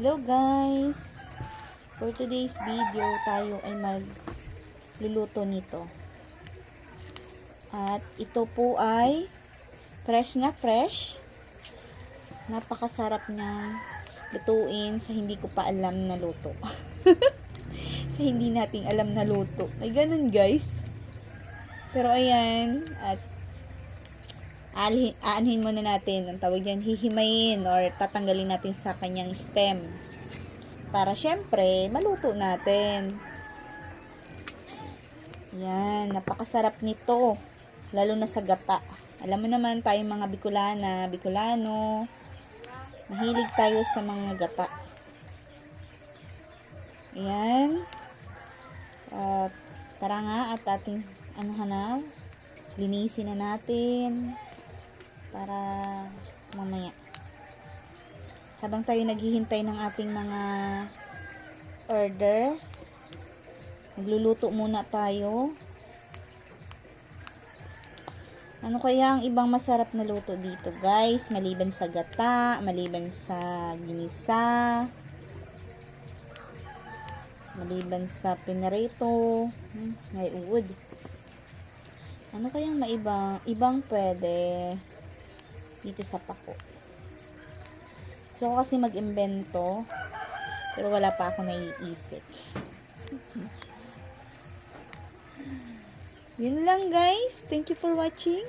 Hello guys! For today's video, tayo ay magluluto nito. At ito po ay fresh na fresh. Napakasarap niyang lutuin sa hindi ko pa alam na luto. sa hindi nating alam na luto. Ay ganun guys. Pero ayan, at aanhin muna natin, ang tawag dyan, hihimayin or tatanggalin natin sa kanyang stem. Para syempre, maluto natin. Yan, napakasarap nito. Lalo na sa gata. Alam mo naman tayong mga Bicolana, Bicolano, mahilig tayo sa mga gata. Yan. At tara nga at ating ano na, linisin na natin para mamaya. Habang tayo naghihintay ng ating mga order, nagluluto muna tayo. Ano kaya ang ibang masarap na luto dito, guys? Maliban sa gata, maliban sa ginisa, maliban sa pinarito, hmm, may uod. Ano kayang maibang, ibang pwede dito sa pako? Gusto ko kasi mag-imbento, pero wala pa ako naiisip. Yun lang guys. Thank you for watching.